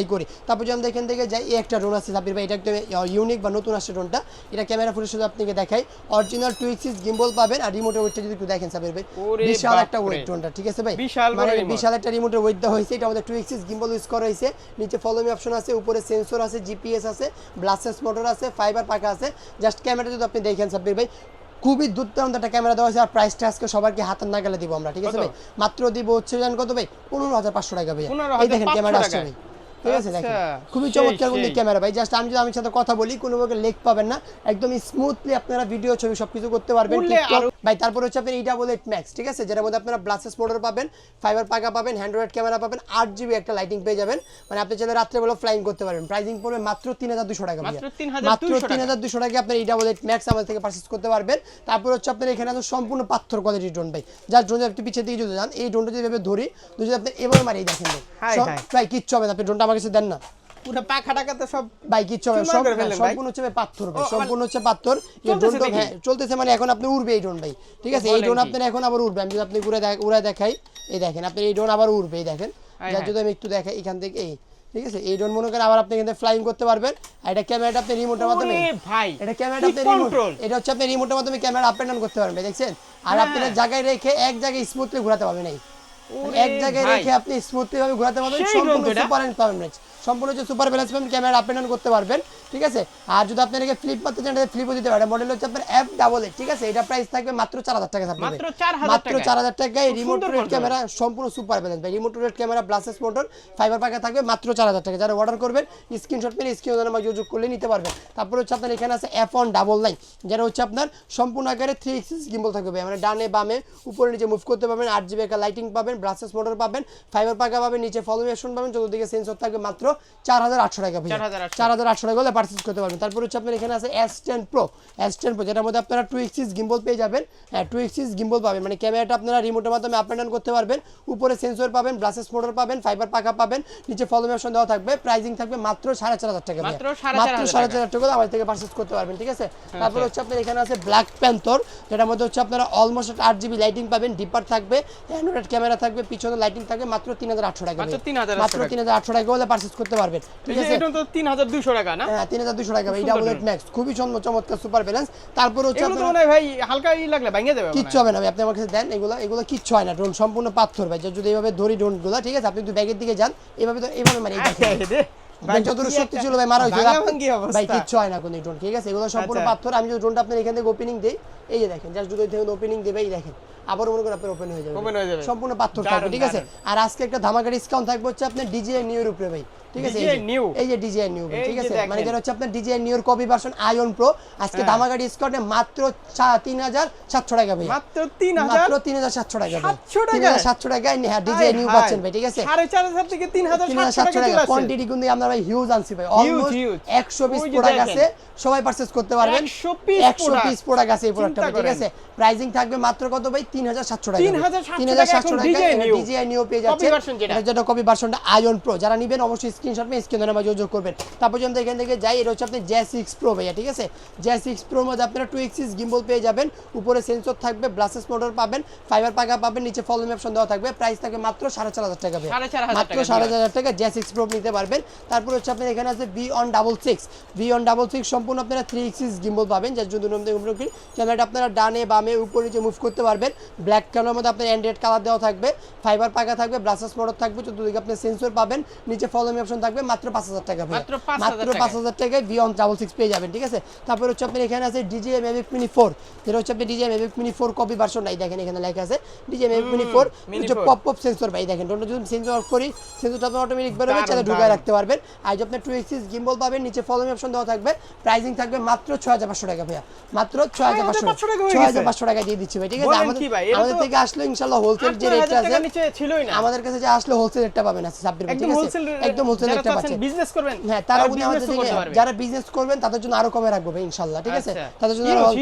এই করি। তারপর যদি আমরা এখান থেকে যাই এই একটা ড্রোন আছে সাব্বির ভাই এটা একদম ইউনিক বা নতুন আসছে ড্রোনটা এটা ক্যামেরা ফুটেজ শুধু আপনাকে দেখাই। অরিজিনাল টু এক্সিস গিম্বল পাবেন আর রিমোটের ওয়েটটা যদি একটু দেখেন সাব্বির ভাই। বিশাল একটা ওয়েট ড্রোনটা ঠিক আছে ভাই? মানে বিশাল একটা রিমোটের ওয়েট দেওয়া হয়েছে। এটা আমাদের টু এক্সিস গিম্বল ইউজ করা হয়েছে। নিচে ফলো মি অপশন আছে উপরে সেন্সর আছে জিপিএস আছে ব্লাসেস মোটর আছে ফাইবার পাকা আছে। জাস্ট ক্যামেরা যদি আপনি দেখেন সাব্বির ভাই খুবই দুর্দান্ত একটা ক্যামেরা দেওয়া হয়েছে। আর প্রাইসটা আজকে সবাইকে হাতের নাগালে দিব আমরা ঠিক আছে ভাই? মাত্র দিব হচ্ছে জান কত ভাই? পনেরো হাজার পাঁচশো টাকা ভাই এই দেখেন ক্যামেরা আসছে ভাই। ঠিক আছে দেখেন। আচ্ছা, খুবই চমৎকার কিন্তু ক্যামেরা ভাই। জাস্ট আমি যদি আমি সাথে কথা বলি কোনো লেখ লেগ পাবেন না। একদম স্মুথলি আপনারা ভিডিও ছবি সবকিছু করতে পারবেন ভাই তারপর হচ্ছে আপনার এইটা বলে ম্যাক্স ঠিক আছে? যেটার মধ্যে আপনারা ব্লাসেস মোটর পাবেন ফাইবার পাকা পাবেন হ্যান্ড্রয়েড ক্যামেরা পাবেন আট জিবি একটা লাইটিং পেয়ে যাবেন। মানে আপনি চাইলে রাত্রেবেলা ফ্লাইং করতে পারবেন। প্রাইসিং পড়বে মাত্র তিন হাজার দুশো টাকা মাত্র ভাইয়া। 3,200 মাত্র টাকা। তিন হাজার দুশো টাকা আপনার এইটা বলে ম্যাক্স আমাদের থেকে পারচেস করতে পারবেন। তারপর হচ্ছে আপনার এখানে আছে সম্পূর্ণ পাথর কোয়ালিটি ড্রোন ভাই। যার ড্রোন আপনি পিছিয়ে দিকে যদি যান এই ড্রোনটা যদি ধরি যদি আপনি এবার মারি দেখেন ভাই। কিচ্ছু হবে না। আপনি ড্রোনটা আমার কাছে দেন না। পুরো পাখা টাকাতে সব চুরমার সব ভাই। সম্পূর্ণ হচ্ছে পাথর ভাই সম্পূর্ণ হচ্ছে পাথর। হ্যাঁ চলতেছে মানে এখন আপনি উড়বে এই ড্রোন ভাই ঠিক আছে? এই ড্রোন? আপনার এখন আবার উড়বে আমি যদি আপনি ঘুরে দেখাই এই দেখেন আপনার এই ড্রোন আবার উড়বে এই দেখেন। যার যদি আমি একটু দেখাই এখান থেকে এই ঠিক আছে? এই ড্রোন মনে করেন আবার আপনি এখান থেকে ফ্লাইং করতে পারবেন আর এটা ক্যামেরাটা আপনি রিমোটের মাধ্যমে ভাই এটা ক্যামেরাটা আপনি রিমোট এটা হচ্ছে আপনি রিমোটের মাধ্যমে ক্যামেরা আপ এন্ড ডাউন করতে পারবেন দেখছেন? আর হ্যাঁ। আপনি জায়গায় রেখে এক জায়গায় স্মুথলি ঘোরাতে পারবেন এই। এক জায়গায় রেখে আপনি স্মুথলি ভাবে ঘোরাতে পারবেন সম্পূর্ণ? সুপার এন্ড পাবেন সম্পূর্ণ হচ্ছে সুপার ব্যালেন্স পাবেন ক্যামেরা আপ এন্ড ডাউন করতে পারবেন ঠিক আছে? আর যদি আপনি এটাকে ফ্লিপ করতে চান এটা ফ্লিপও দিতে পারেন। মডেল হচ্ছে আপনার এফ ডাবল এ ঠিক আছে? এটা প্রাইস থাকবে মাত্র চার হাজার টাকা মাত্র 4,000 মাত্র চার হাজার টাকায় খুব রিমোট রেড ক্যামেরা সম্পূর্ণ সুপার ব্যালেন্স ভাই remote red camera brushless motor fibre পাকা থাকবে মাত্র চার হাজার টাকা। যারা অর্ডার করবেন স্ক্রিনশট মেরে স্ক্রিন নাম্বার যোগাযোগ করলে নিতে পারবেন। তারপর হচ্ছে আপনার এখানে আছে এফ অন ডাবল নাইন যেটা হচ্ছে আপনার সম্পূর্ণ আকারে থ্রি এক্সিস গিম্বল থাকবে। মানে ডানে বামে উপরে নিচে মুভ করতে পারবেন। আট জিবি একটা লাইটিং পাবেন ব্রাসেস মোটর পাবেন ফাইবার পাকা পাবেন নিচে ফলোমেশন পাবেন চতুর্দিকে সেন্সর থাকবে মাত্র চার হাজার আটশো টাকা চার হাজার আটশো। টাকা হলে পার্চেস করতে পারবেন। তারপর হচ্ছে আপনার এখানে আছে S ten pro S ten pro যেটার মধ্যে আপনারা টু এক্সিস গিম্বল পেয়ে যাবেন। হ্যাঁ টু এক্সিস গিম্বল পাবেন। মানে ক্যামেরাটা আপনারা রিমোটের মাধ্যমে আপ অ্যান্ড ডাউন করতে পারবেন। উপরে সেন্সর পাবেন ব্রাসেস মোটর পাবেন ফাইবার পাকা পাবেন নিচে ফলোমেশন দেওয়া থাকবে। প্রাইজিং থাকবে মাত্র সাড়ে চার হাজার টাকা মাত্র ভাইয়া। 4,500 মাত্র সাড়ে চার হাজার টাকা আমার থেকে পার্চেস করতে পারবেন ঠিক আছে? তারপর হচ্ছে আপনার এখানে আছে ব্ল্যাক প্যান্থর যেটার মধ্যে হচ্ছে আপনারা অলমোস্ট আট জিবি লাইটিং পাবেন ডিপার থাকবে অ্যান্ড্রয়েড ক্যামেরা থাকবে পিছনে লাইটিং থাকবে মাত্র তিন হাজার আটশো টাকা মাত্র ভাইয়া। 3,800 মাত্র তিন হাজার আটশো টাকা হলে পার্চেস করতে পারবেন। ঠিক আছে? এটা তো 3200 টাকা না? হ্যাঁ টাকা ম্যাক্স খুবই চম- চমৎকার সুপার ব্যালেন্স তারপর হচ্ছে আপনার ভাই হালকা ই লাগলে ভেঙে যাবে কিচ্ছু হবে না ভাই আপনি আমার কাছে দেন এগুলো এগুলো কিচ্ছু হয় না ড্রোন সম্পূর্ণ পাথর ভাই যদি এইভাবে ধরি ড্রোনগুলো ঠিক আছে? আপনি যদি ব্যাগের দিকে যান এইভাবে তো এইভাবে মানে। ভাই যতটুকু শক্তি ছিল ভাই মারা হয়েছে ভাই কিচ্ছু হয় না কোনো ড্রোন ঠিক আছে? এগুলো সম্পূর্ণ আচ্ছা। পাথর আমি যদি ড্রোনটা আপনার এখান থেকে ওপেনিং দেই এই যে দেখেন জাস্ট যদি থেকে ওপেনিং দেবে এই দেখেন। আবার মনে করেন আপনার ওপেন হয়ে যাবে। Open হয়ে যাবে। সম্পূর্ণ পাথর থাকবে ঠিক আছে? আর আজকে একটা ধামাকা ডিসকাউন্ট থাকবে হচ্ছে আপনার ডিজিআই নিউ এর উপরে ভাই ঠিক আছে? যে- এই যে ডিজিআই নিউ ঠিক আছে? মানে যেটা হচ্ছে আপনার ডিজিআই নিউর কপি ভার্সন আয়ন প্রো আজকে হ্যাঁ। ধামাকা ডিসকাউন্টে মাত্র তিন হাজার সাতশো টাকা ভাই মাত্র 3000 মাত্র তিন হাজার সাতশো টাকা ভাই। 700 টাকা? তিন হাজার সাতশো টাকায় হ্যাঁ ডিজিআই নিউ পাচ্ছেন ভাই। ঠিক আছে? সাড়ে চার হাজার থেকে তিন হাজার তিন হাজার সাতশো টাকা কোয়ান্টিটি কিন্তু আমরা ভাই হিউজ আনছি ভাই। Almost huge। একশো পিস ওই যে প্রোডাক্ট আছে সবাই পারচেজ করতে পারবেন। 100 piece একশো product। পিস প্রোডাক্ট আছে এই ঠিক আছে প্রাইসিং থাকবে মাত্র কত ভাই? তিন হাজার সাতশো টাকা 3700 তিন হাজার সাতশো টাকা। ডিজিআই নিউ পেয়ে Copy যাচ্ছে version যেটা। এটা যেটা কপি ভার্সনটা আয়ন প্রো যারা নেবেন অবশ্যই স্ক্রিনশট নিয়ে স্ক্রিন নাম্বার যোগাযোগ করবেন। তারপর যদি এখান থেকে যাই এটা হচ্ছে আপনি জে সিক্স প্রো ভাইয়া ঠিক আছে? জে সিক্স প্রোর মধ্যে আপনারা টু এক্সিস গিম্বল পেয়ে যাবেন। উপরে সেন্সর থাকবে ব্লাসেস মোটর পাবেন ফাইবার পাকা পাবেন নিচে অপশন দেওয়া থাকবে। প্রাইস থাকবে মাত্র সাড়ে চার হাজার টাকা ভাইয়া। 4,500 মাত্র সাড়ে। চার হাজার টাকা জে সিক্স প্রো নিতে পারবেন। তারপর হচ্ছে আপনার এখানে আছে V on double six V on double six সম্পূর্ণ আপনারা থ্রি এক্সিস গিম্বল পাবেন। যার জন্য ক্যামেরাটা আপনারা ডানে বামে উপরে নিচে মুভ করতে পারবেন। ব্ল্যাক কালার মধ্যে আপনার অ্যান্ড্রয়েড কালার দেওয়া থাকবে। ফাইবার পাকা থাকবে ব্লাসাস মোটর থাকবে চতুর্দিকে আপনি সেন্সর পাবেন। নিচে ফলোমি অপশন থাকবে মাত্র পাঁচ হাজার টাকা মাত্র 5,000 মাত্র টাকায়। পাঁচ হাজার টাকায় ভি অন ডাবল সিক্স পেয়ে যাবেন ঠিক আছে? তারপর হচ্ছে আপনার এখানে আছে ডিজিএম এভিক মিনি ফোর যেটা হচ্ছে আপনি ডিজিএম এভিক মিনি ফোর কপি ভার্সন নাই দেখেন এখানে লেখা আছে। ডিজিএম এভিক মিনি ফোর হচ্ছে পপ পপ সেন্সর ভাই দেখেন ডোনটা যদি সেন্সর অফ করি সেন্সরটা আপনি অটোমেটিক বেরোবে চাইলে ঢুকায় রাখতে পারবেন। আর যে আপনার টু এক্সিস গিম্বল পাবেন নিচে ফলোমি অপশন দেওয়া থাকবে। প্রাইসিং থাকবে মাত্র ছয় হাজার পাঁচশো টাকা ভাইয়া। মাত্র ছয় হাজার পাঁচশো 6,500 টাকা ছয় গেছে। হাজার পাঁচশো টাকা দিয়ে দিচ্ছি ভাই ঠিক আছে আমাদের কি ভাই? এটা আমাদের তো থেকে আসলে ইনশাল্লাহ হোলসেল যে রেটটা আছে টাকার নিচে ছিলই না আমাদের কাছে যে আসলে হোলসেল রেটটা পাবেন আছে সাব্বির ভাই ঠিক আছে একদম হোলসেল রেটটা পাচ্ছেন বিজনেস করবেন হ্যাঁ তারা আর আমাদের থেকে যারা বিজনেস করবেন তাদের জন্য আরও কমে রাখব ভাই ঠিক আছে আচ্ছা। তাদের জন্য আরো-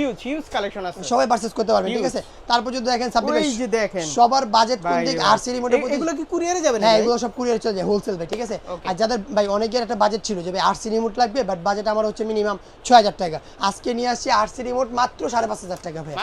আছে। সবাই পারচেজ করতে পারবেন ঠিক আছে তারপর যদি দেখেন সাব্বির ভাই ওই যে দেখেন। সবার বাজেট কোন দিক। আরসি রিমোটের এগুলো কি কুরিয়ারে যাবে হ্যাঁ এগুলো সব কুরিয়ার চলে যায় হোলসেল ভাই ঠিক আছে আর যাদের ভাই অনেকের একটা বাজেট ছিল যে ভাই আরসি রিমোট লাগবে বাট বাজেট আমার হচ্ছে মিনিমাম ছয় হাজার টাকা আজকে নিয়ে আসছি আরসি রিমোট মাত্র সাড়ে পাঁচ হাজার টাকা ভাই।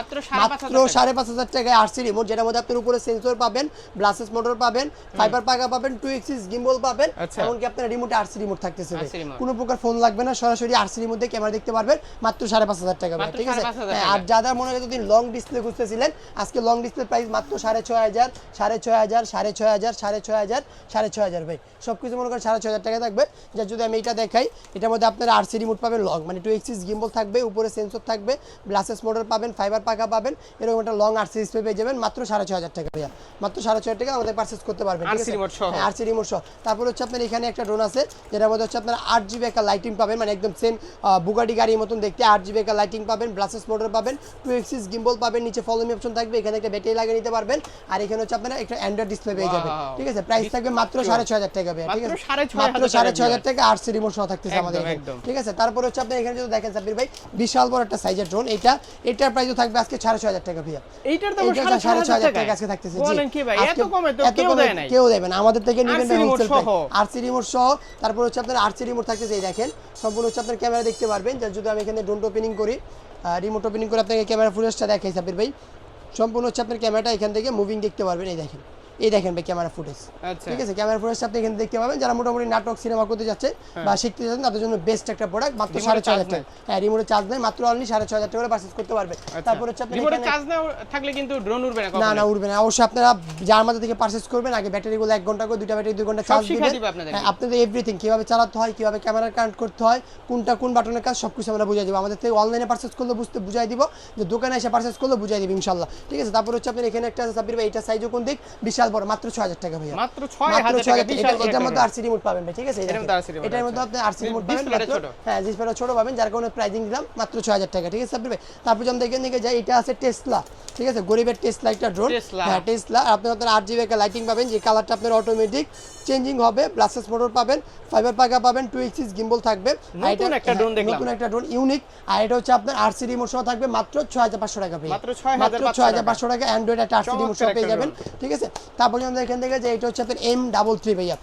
মাত্র সাড়ে পাঁচ হাজার টাকায় আরসি রিমোট যেটার মধ্যে আপনার উপরে সেন্সর পাবেন ব্লাসেস মোটর পাবেন ফাইবার পাকা পাবেন টু এক্সিস গিম্বল পাবেন আচ্ছা। এমনকি আপনার রিমোটে আরসি রিমোট থাকতেছে। কোনো প্রকার ফোন লাগবে না সরাসরি আরসি রিমোট দিয়ে ক্যামেরা দেখতে পারবেন মাত্র সাড়ে পাঁচ হাজার টাকা ঠিক আছে? 5,500 হ্যাঁ। আর যারা মনে হয় যদি লং ডিসপ্লে খুঁজতেছিলেন আজকে লং ডিসপ্লে প্রাইস মাত্র সাড়ে ছয় হাজার সাড়ে ছয় হাজার সাড়ে ছয় হাজার সাড়ে ছয় হাজার সাড়ে ছয় হাজার ভাই। সব কিছু মনে করেন সাড়ে ছয় হাজার টাকা থাকবে। যা যদি আমি এটা দেখাই এটার মধ্যে আপনারা আরসি রিমোট পাবেন লং মানে টু এক্সিস গিম্বল থাকবে উপরে সেন্সর থাকবে গ্লাসেস মোটর পাবেন ফাইবার পাকা পাবেন এরকম একটা লং আরসি ডিসপ্লে পেয়ে যাবেন মাত্র সাড়ে ছয় হাজার টাকা ভাইয়া। মাত্র সাড়ে ছয় টাকা আমাদের পারচেস করতে পারবেন। হ্যাঁ, আরসি রিমোট সহ। তারপর হচ্ছে আপনার এখানে একটা ড্রোন আছে যেটার মধ্যে হচ্ছে আপনার আট জিবি একটা লাইটিং পাবেন মানে একদম সেম বুগাটি গাড়ির মতন দেখতে আট জিবি একটা লাইটিং পাবেন ব্লাসেস মোটর পাবেন টু এক্সিস গিম্বল পাবেন নিচে ফলোমি অপশন থাকবে এখানে একটা ব্যাটারি লাগিয়ে নিতে পারবেন আর এখানে হচ্ছে আপনারা একটা অ্যান্ড্রয়েড ডিসপ্লে পেয়ে যাবেন ঠিক আছে? প্রাইস থাকবে মাত্র সাড়ে ছয় হাজার টাকা ভাইয়া, ঠিক আছে? মাত্র 6,500 মাত্র টাকা সাড়ে ছয় হাজার টাকা আরসি রিমোট সহ থাকতেছে আমাদের। ঠিক আছে? তারপর হচ্ছে আপনি এখানে যদি দেখেন সাব্বির ভাই বিশাল বড় একটা সাইজের ড্রোন এটা এটার প্রাইসও থাকবে আজকে সাড়ে ছয় হাজার টাকা ভাইয়া। এইটার দাম সাড়ে ছয় হাজার টাকা। আজকে থাকতেছে জি। বলেন কি ভাই এত কমে তো কেউ দেয় না কেউ দেবে না। আমাদের থেকে নিবেন না হোলসেল সহ। আরসি রিমোট সহ তারপর হচ্ছে আপনার আরসি রিমোট থাকতেছে এই দেখেন। সম্পূর্ণ হচ্ছে আপনার ক্যামেরা দেখতে পারবেন। যা যদি আমি এখানে ড্রোন ওপেনিং করি রিমোট ওপেনিং করে আপনাকে ক্যামেরা ফুটেজটা দেখাই সাবির ভাই। সম্পূর্ণ হচ্ছে আপনার ক্যামেরাটা এখান থেকে মুভিং দেখতে পারবেন এই দেখেন। এই দেখেন ভাই ক্যামেরা ফুটেজ আচ্ছা। ঠিক আছে ক্যামেরা ফুটেজটা আপনি এখানে দেখতে পাবেন যারা মোটামুটি নাটক সিনেমা করতে যাচ্ছে বা শিখতে যাচ্ছেন তাদের জন্য বেস্ট একটা প্রোডাক্ট মাত্র সাড়ে ছয় হাজার টাকা। হ্যাঁ রিমোটে চার্জ নেই মাত্র অনলি সাড়ে ছয় হাজার টাকা করে পারচেস করতে পারবে। তারপর হচ্ছে আপনি রিমোটে চার্জ না থাকলে কিন্তু ড্রোন উড়বে না না না উঠবে না। অবশ্যই আপনারা যার মধ্যে থেকে পারচেজ করবেন আগে ব্যাটারিগুলো এক ঘণ্টা করে দুইটা ব্যাটারি দুই ঘণ্টা চার্জ দিবেন। দিবে হ্যাঁ, আপনাদের এভরিথিং কীভাবে চালাতে হয় কীভাবে ক্যামেরা কানেক্ট করতে হয় কোনটা কোন বাটনের কাজ সবকিছু আমরা বুঝাই দিব। আমাদের থেকে অনলাইনে পারচেজ করলে বুঝতে বুঝাই দিব যে দোকানে এসে পারচেজ করলে বুঝাই দিব ইনশাল্লাহ। ঠিক আছে তারপর হচ্ছে আপনার এখানে একটা আছে সাব্বির ভাই এটা সাইজও কোন দিক? বিশাল বড় মাত্র ছয় হাজার টাকা ভাইয়া। মাত্র ছয় হাজার 6000 টাকা। বিশাল বড় এটার মধ্যে। আরসি রিমোট পাবেন ভাই ঠিক আছে? এটার মধ্যে আপনি আরসি রিমোট পাবেন। হ্যাঁ ডিসপ্লেটা ছোট পাবেন যার কারণে প্রাইজিং দিলাম মাত্র ছয় হাজার টাকা। ঠিক আছে সাব্বির ভাই তারপর যখন দেখেন দিকে যাই এটা আছে টেসলা ঠিক আছে গরিবের টেসলা একটা ড্রোন হ্যাঁ টেসলা আপনি আপনার আট জিবি একটা লাইটিং পাবেন যে কালারটা আপনার অটোমেটিক চেঞ্জিং হবে ব্লাসেস মোটর পাবেন ফাইবার পাকা পাবেন টু এক্সিস গিম্বল থাকবে। নতুন একটা হ্যাঁ, drone দেখলাম। নতুন একটা ড্রোন ইউনিক আর এটা হচ্ছে আপনার আরসি রিমোট সহ থাকবে মাত্র ছয় হাজার পাঁচশো টাকা পেয়ে মাত্র 6,500 ছয় হাজার টাকা। পাঁচশো টাকা অ্যান্ড্রয়েড একটা আরসি রিমোট সহ পেয়ে যাবেন। ঠিক আছে? তারপর যখন এখান থেকে যে এটা হচ্ছে আপনার এম ডাবল থ্রি ভাইয়া।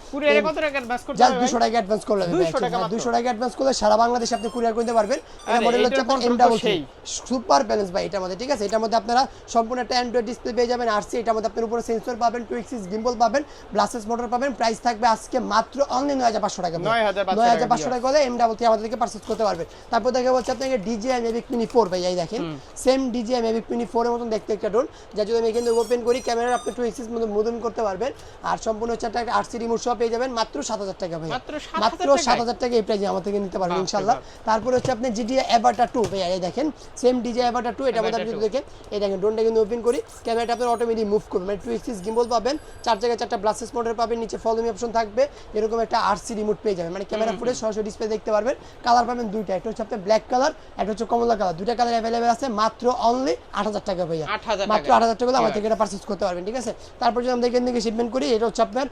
জাস্ট দুশো টাকা অ্যাডভান্স করলে 200 টাকা মাত্র। দুশো টাকা অ্যাডভান্স করলে সারা বাংলাদেশে আপনি কুরিয়ার করতে পারবেন। এটা মডেল হচ্ছে আপনার এম ডাবল সেই। সুপার ব্যালেন্স ভাই এটার মধ্যে ঠিক আছে? এটার মধ্যে আপনারা সম্পূর্ণ একটা অ্যান্ড্রয়েড ডিসপ্লে পেয়ে যাবেন আরসি এটার মধ্যে আপনার উপরে সেন্সর পাবেন টু এক্সিস গিম্বল পাবেন ব্লাসেস মোটর পাবেন প্রাইস থাকবে আজকে মাত্র অনলি নয় হাজার পাঁচশো টাকা নয় হাজার পাঁচশো টাকা হলে এম ডাবল থ্রি আমাদের থেকে পারচেস করতে পারবেন। তারপর দেখে বলছে আপনাকে ডিজিআই মেভিক মিনি ফোর ভাই এই দেখেন। সেম ডিজিআই মেভিক মিনি ফোরের মতন দেখতে একটা ড্রোন যা যদি আমি এখানে ওপেন করি ক্যামেরা আপনি টু এক্সিস মতো মুভমেন্ট করতে পারবেন। আর সম্পূর্ণ হচ্ছে একটা আরসি রিমোট সহ পেয়ে যাবেন। মাত্র সাত হাজার টাকা ভাই মাত্র 7,000 মাত্র টাকায়? সাত হাজার টাকা এই প্রাইজে আমার থেকে নিতে পারবেন ইনশাল্লাহ তারপর হচ্ছে আপনি জিডিএ এভারটা টু ভাই এই দেখেন সেম ডিজে এভারটা টু এটা মধ্যে যদি দেখেন। এই দেখেন ড্রোনটা কিন্তু ওপেন করি। ক্যামেরাটা আপনার অটোমেটিক মুভ করবে। মানে টু এক্সিস গিম্বল পাবেন। চার জায়গায় চারটা ব্লাসেস মোটর পাবেন। নিচে ফলোমি অপশন থাকবে। এরকম একটা আরসি রিমোট পেয়ে যাবেন। মানে ক্যামেরা ফুটে সরাসরি ডিসপ্লে দেখতে পারবেন। কালার পাবেন দুইটা। একটা হচ্ছে আপনার ব্ল্যাক কালার একটা হচ্ছে কমলা কালার দুইটা কালার অ্যাভেলেবেল আছে মাত্র অনলি আট হাজার টাকা ভাইয়া। মাত্র আট হাজার টাকা আমার থেকে এটা পারচেস করতে পারবেন ঠিক আছে? তারপর যদি আমরা এখান থেকে শিপমেন্ট করি এটা হচ্ছে আপনার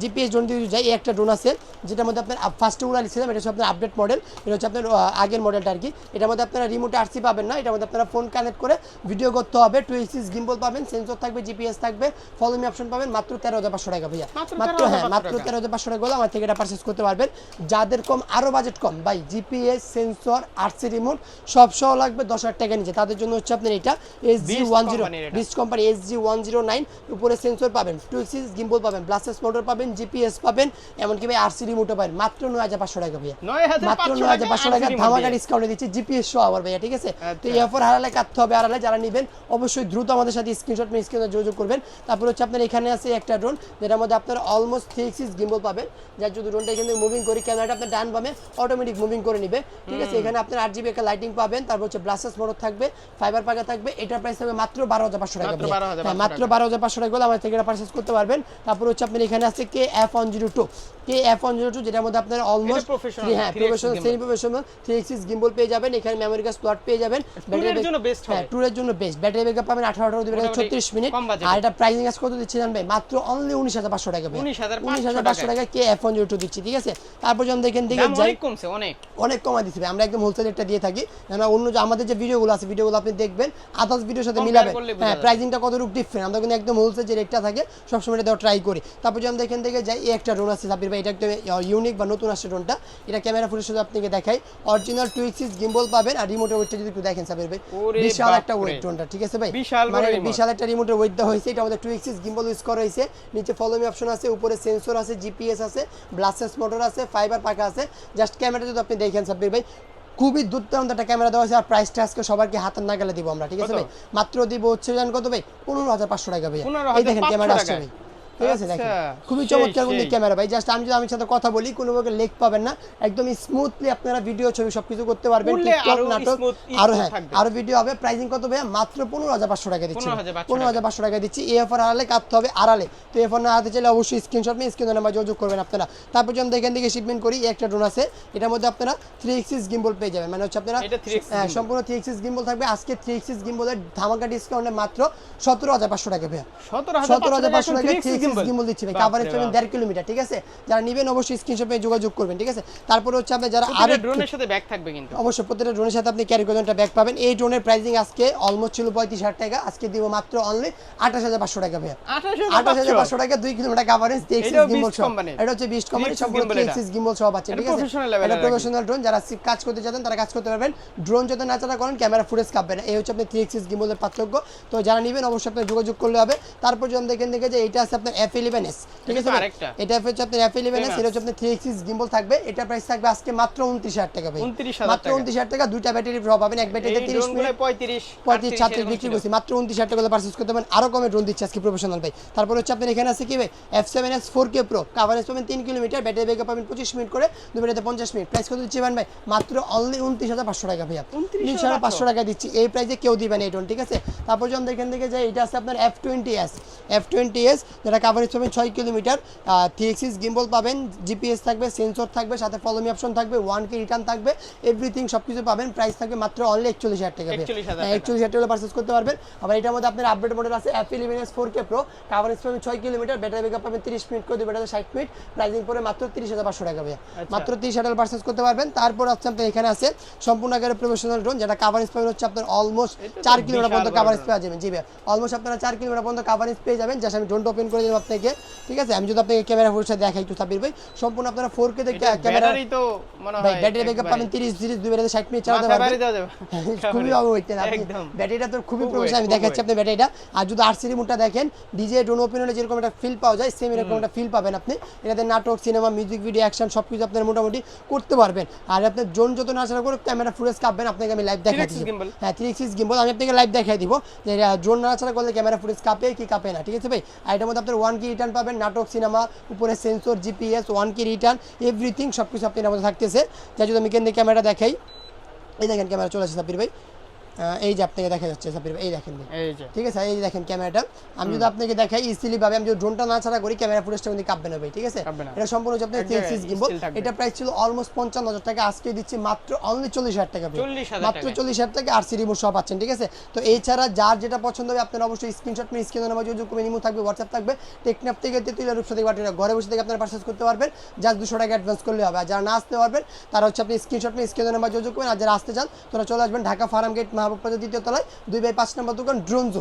জিপিএস ড্রোন দিয়ে যাই একটা ড্রোন আছে যেটার মধ্যে আপনার ফার্স্টে উড়া লিখছিলাম এটা হচ্ছে আপনার আপডেট মডেল এটা হচ্ছে আপনার আগের মডেলটা আর কি। এটার মধ্যে আপনারা রিমোটে আরসি পাবেন না এটার মধ্যে আপনারা ফোন কানেক্ট করে ভিডিও করতে হবে টু এক্সিস গিম্বল পাবেন সেন্সর থাকবে জিপিএস থাকবে ফলোমি অপশন পাবেন মাত্র তেরো হাজার পাঁচশো টাকা ভাইয়া। মাত্র মাত্র 13,500 হ্যাঁ মাত্র তেরো হাজার পাঁচশো টাকা হলে আমার থেকে এটা পারচেস করতে পারবেন। যাদের কম আরও বাজেট কম ভাই জিপিএস সেন্সর আরসি রিমোট সব সহ লাগবে দশ হাজার টাকা নিচে। তাদের জন্য হচ্ছে আপনার এটা S G one zero company-র company S G one zero nine উপরে সেন্সর পাবেন। টু এক্সিস গিম্বল পাবেন ব্লাসেস মোটর পাবেন জিপিএস পাবেন এমনকি ভাই আরসি রিমোটও পাবেন। মাত্র নয় হাজার পাঁচশো টাকা ভাইয়া। মাত্র নয় হাজার পাঁচশো টাকা ধামাকা ডিসকাউন্টে দিচ্ছি জিপিএস সহ আবার ভাইয়া ঠিক আছে? তো আচ্ছা। এই অফার হারালে কাটতে হবে হারালে যারা নেবেন অবশ্যই দ্রুত আমাদের সাথে স্ক্রিনশট নিয়ে স্ক্রিনে যোগাযোগ করবেন। তারপর হচ্ছে আপনার এখানে আছে একটা ড্রোন যেটার মধ্যে আপনার অলমোস্ট থ্রি এক্সিস গিম্বল পাবেন। যার যদি ড্রোনটা এখানে মুভিং করি ক্যামেরাটা আপনার ডান বামে অটোমেটিক মুভিং করে নিবে। ঠিক আছে? এখানে আপনার আট জিবি একটা লাইটিং পাবেন। তারপর হচ্ছে ব্লাসেস মোটর থাকবে ফাইবার পাকা থাকবে এটার প্রাইস হবে মাত্র বারো হাজার পাঁচশো টাকা মাত্র ভাইয়া। 12,500 হ্যাঁ, বারো হাজার পাঁচশো টাকা আমার থেকে পারচেস করতে পারবেন। তারপর হচ্ছে আপনার এখানে আছে K F one zero two K F one zero two যেটার মধ্যে আপনার অলমোস্ট হ্যাঁ professional semi professional three axis gimbal পেয়ে যাবেন। এখানে মেমোরি কার্ড স্লট পেয়ে যাবেন। ট্যুরের জন্য হবে। হ্যাঁ ট্যুরের জন্য বেস্ট ব্যাটারি ব্যাকআপ পাবেন আঠারো আঠারো মোটামুটি ছত্রিশ মিনিট। আর এটা প্রাইসিং আজ কত দিচ্ছি জানবে মাত্র অনলি উনিশ হাজার পাঁচশো টাকা উনিশ হাজার পাঁচশো টাকা। K F one zero two দিচ্ছি ঠিক আছে? তারপর যখন দেখেন দাম যাই। অনেক কমছে অনেক। অনেক কমাই দিচ্ছি। আমরা একদম হোলসেল রেটটা দিয়ে থাকি। কেননা অন্য যে আমাদের যে ভিডিওগুলো আছে ভিডিওগুলো আপনি দেখবেন আদার্স ভিডিওর সাথে মিলাবেন। হ্যাঁ। প্রাইসিংটা কতটুকু ডিফারেন্ট আমরা কিন্তু একদম হোলসেল যে রেটটা থাকে থেকে সবসময় এটা দেওয়া ট্রাই করি। তারপর যদি আমরা এখান থেকে যাই এই একটা ড্রোন আছে সাবির ভাই এটা একদম ইউনিক বা নতুন আসছে ড্রোনটা এটা ক্যামেরা ফুটেজ শুধু আপনাকে দেখাই। অরিজিনাল টুইক্সিস গিম্বল পাবেন আর রিমোটের ওয়েটটা যদি একটু দেখেন সাবির ভাই। বিশাল একটা। ওয়েট ড্রোনটা ঠিক আছে ভাই? মানে বিশাল একটা রিমোটের ওয়েট দেওয়া হয়েছে। এটা আমাদের টু এক্সিস গিম্বল ইউজ করা হয়েছে। নিচে ফলো মি অপশন আছে উপরে সেন্সর আছে জিপিএস আছে ব্লাসেস মোটর আছে ফাইবার পাকা আছে। জাস্ট ক্যামেরা যদি আপনি দেখেন সাব্বির ভাই খুবই দুর্দান্ত একটা ক্যামেরা দেওয়া হয়েছে আর প্রাইসটা আজকে সবাইকে হাতের নাগালে দিব আমরা ঠিক আছে ভাই? মাত্র দিব হচ্ছে জান কত ভাই? পনেরো হাজার পাঁচশো টাকা ভাই এই দেখেন ক্যামেরা আসছে ভাই। ঠিক আছে দেখেন আচ্ছা, খুবই চমৎকার কিন্তু ক্যামেরা ভাই। জাস্ট আমি যদি আমি সাথে কথা বলি কোনো প্রকার লেগ পাবেন না। একদম স্মুথলি আপনারা ভিডিও ছবি সবকিছু করতে পারবেন। টিকটক নাটক আরও হ্যাঁ আরও ভিডিও হবে। প্রাইসিং কত ভাই মাত্র পনেরো হাজার পাঁচশো টাকা দিচ্ছি। পনেরো হাজার পাঁচশো টাকা। দিচ্ছি। এই অফার আড়ালে কাটতে হবে আড়ালে। তো অফার না হাতে চাইলে অবশ্যই স্ক্রিনশট নিয়ে স্ক্রিন নাম্বার যোগাযোগ করবেন আপনারা। তারপর যদি আমরা এখান থেকে শিপমেন্ট করি একটা ড্রোন আছে। এটার মধ্যে আপনারা থ্রি এক্সিস গিম্বল পেয়ে যাবেন। মানে হচ্ছে আপনারা হ্যাঁ, সম্পূর্ণ থ্রি এক্সিস গিম্বল থাকবে। আজকে থ্রি এক্সিস গিম্বলের ধামাকা ডিসকাউন্টে মাত্র সতেরো হাজার পাঁচশো টাকা ভাইয়া। সতেরো সতেরো হাজার পাঁচশো টাকা থ্রি গিম্বল দিচ্ছি ভাই কাভারেজ পাবেন দেড় কিলোমিটার ঠিক আছে? যারা নেবেন অবশ্যই স্ক্রিনশটে যোগাযোগ করবেন ঠিক আছে? তারপরে হচ্ছে আপনি যারা আরও ড্রোনের সাথে ব্যাগ থাকবে কিন্তু। অবশ্যই প্রত্যেকটা ড্রোনের সাথে আপনি ক্যারি করে একটা ব্যাগ পাবেন? এই ড্রোনের প্রাইসিং আজকে অলমোস্ট ছিল পঁয়ত্রিশ হাজার টাকা আজকে দিব মাত্র অনলি আঠাশ হাজার পাঁচশো টাকা ভাইয়া। আঠাশ হাজার পাঁচশো? টাকা দুই কিলোমিটার কাভারেজ এক্সিস গিম্বল সহ। এটা হচ্ছে বিস্ট কোম্পানি 3X সম্পূর্ণ এক্সিস গিম্বল সহ এটা ঠিক আছে? এটা। প্রফেশনাল ড্রোন যারা কাজ করতে চান তারা কাজ করতে পারবেন। ড্রোন যত নাচারা করেন ক্যামেরা ফুটেজ কাঁপবে না। এই হচ্ছে আপনি থ্রি এক্সিস গিম্বলের পার্থক্য। তো যারা নেবেন অবশ্যই আপনার যোগাযোগ করলে হবে। তারপর যখন দেখেন দেখে যে এটা আছে আপনার এফ ইলেভেন এস ঠিক আছে। এটা হচ্ছে আপনার এফ ইলেভেন এস এটা হচ্ছে আপনার থ্রি এক্সিস গিম্বল থাকবে। এটা প্রাইস থাকবে আজকে মাত্র উনত্রিশ হাজার টাকা ভাই। মাত্র উনত্রিশ হাজার টাকা দুইটা ব্যাটারি ড্র পাবেন এক ব্যাটারিতে তিরিশ মিনিট পঁয়ত্রিশ পঁয়ত্রিশ 38 বিক্রি করছি। মাত্র উনত্রিশ হাজার টাকা পারচেস করতে পারেন। আরও কমে ড্রোন দিচ্ছে আজকে প্রফেশনাল ভাই। তারপর হচ্ছে আপনার এখানে আছে কি ভাই? F seven S four K pro coverage পাবেন তিন কিলোমিটার। ব্যাটারি ব্যাকআপ পাবেন পঁচিশ মিনিট করে। দু পঞ্চাশ মিনিট। প্রাইস কত দিচ্ছি ভাই মাত্র অনলি উনত্রিশ হাজার পাঁচশো টাকা ভাইয়া। 29,500 উনত্রিশ হাজার পাঁচশো। টাকা দিচ্ছি। এই প্রাইসে কেউ দিবেন এই ড্রোন ঠিক আছে? তারপর যখন এখান থেকে যাই এটা আছে আপনার F twenty S F twenty S যেটা কাভারেজ পাবেন ছয় কিলোমিটার। থ্রি এক্সিস গিম্বল পাবেন জিপিএস থাকবে সেন্সর থাকবে সাথে ফলোমি অপশন থাকবে ওয়ান কে রিটার্ন থাকবে এভরিথিং সব কিছু পাবেন প্রাইস থাকবে মাত্র অনলি একচল্লিশ হাজার টাকা। 41,000 হ্যাঁ, একচল্লিশ হাজার টাকা পারচেস করতে পারবেন। আবার এটার মধ্যে আপনার আপডেট মডেল আছে F eleven S four K pro coverage পাবেন ছয় কিলোমিটার ব্যাটারি ব্যাকআপ পাবেন তিরিশ মিনিট করে ব্যাটারি ষাট মিনিট। প্রাইসিং পরে মাত্র তিরিশ হাজার পাঁচশো টাকা ভাইয়া। মাত্র তিরিশ হাজার পারচেস করতে পারবেন। তারপর হচ্ছে আপনার এখানে আছে সম্পূর্ণ আকারে প্রফেশনাল ড্রোন যেটা কাভারেজ পাবেন হচ্ছে আপনার অলমোস্ট চার কিলোমিটার পর্যন্ত কাভারেজ। পেয়ে যাবেন। জি অলমোস্ট আপনারা চার কিলোমিটার পর্যন্ত কাভারেজ পেয়ে যাবেন। জাস্ট আমি ড্রোনটা ওপেন করে দেবো আপনাকে ঠিক আছে? আমি যদি আপনাকে ক্যামেরা ফুটেজটা দেখাই একটু সাবির ভাই সম্পূর্ণ আপনারা ফোর কে এটা ক্যামেরা তো মনে ভাই হয় ব্যাটারি ব্যাকআপ পাবেন তিরিশ তিরিশ দুই ব্যাটারি ষাট মিনিট চালাতে পারবেন। খুবই অবৈতেন আপনি। একদম। ব্যাটারিটা তো খুবই খুব প্রফেশনাল আমি দেখাচ্ছি আপনি ব্যাটারিটা আর যদি আরসি রিমোটটা দেখেন ডিজে ড্রোন ওপেন হলে যেরকম একটা ফিল পাওয়া যায় সেম এরকম একটা ফিল পাবেন আপনি। এটাতে নাটক সিনেমা মিউজিক ভিডিও অ্যাকশন সব কিছু আপনার মোটামুটি করতে পারবেন। আর আপনার জোন যত নাড়াচাড়া করে ক্যামেরা ফুটেজ কাঁপবেন আপনাকে আমি লাইভ দেখাই 3x দিব gimbal। হ্যাঁ থ্রি এক্সিস গিম্বল আমি আপনাকে লাইভ দেখাই দিব যে ড্রোন নাড়াচাড়া করলে ক্যামেরা ফুটেজ কাঁপে কি কাঁপে না ঠিক আছে ভাই? আর এটার মধ্যে আপনার ওয়ান কি রিটার্ন পাবেন, নাটক সিনেমা উপরে sensor GPS one key return everything সব কিছু আপনি মধ্যে থাকতেছে। যা যদি আমি কেন্দ্রে ক্যামেরা দেখাই। এই দেখেন ক্যামেরা চলে আসে সাব্বির ভাই। এই যে আপনাকে দেখা যাচ্ছে ভাই। এই দেখেন ভাই। এই যে। ঠিক আছে এই দেখেন ক্যামেরাটা। আমি যদি আপনাকে দেখাই ইজিলি ভাবে আমি যদি ড্রোনটা না ছাড়া করি ক্যামেরা ফুটেজটা কিন্তু কাঁপবে না ভাই ঠিক আছে? এটা সম্পূর্ণ হচ্ছে আপনার সিক্স গিম্বল এটা প্রাইস ছিল অলমোস্ট পঞ্চান্ন হাজার টাকা আজকে দিচ্ছি মাত্র অনলি চল্লিশ হাজার টাকা ভাই। 40,000 মাত্র। চল্লিশ হাজার টাকা আর সি রিমোট সহ পাচ্ছেন ঠিক আছে? তো এছাড়া যার যেটা পছন্দ হবে আপনারা অবশ্যই স্ক্রিনশট নিয়ে স্ক্রিন নাম্বার যোগাযোগ করে নিমো থাকবে হোয়াটসঅ্যাপ থাকবে। টেকনাপ থেকে তেতুলিয়া রূপসা থেকে বাটিরা ঘরে বসে থেকে আপনারা পারচেস করতে পারবেন। জাস্ট দুশো টাকা অ্যাডভান্স করলে হবে। আর যারা না আসতে পারবেন তারা হচ্ছে আপনি স্ক্রিনশট নিয়ে স্ক্রিন নাম্বার যোগাযোগ করবেন। আর যারা আসতে চান তোরা চলে আসবেন ঢাকা ফার্ম গেট মাহবুব দ্বিতীয় তলায় দুই বাই পাঁচ নম্বর দোকান ড্রোন জোন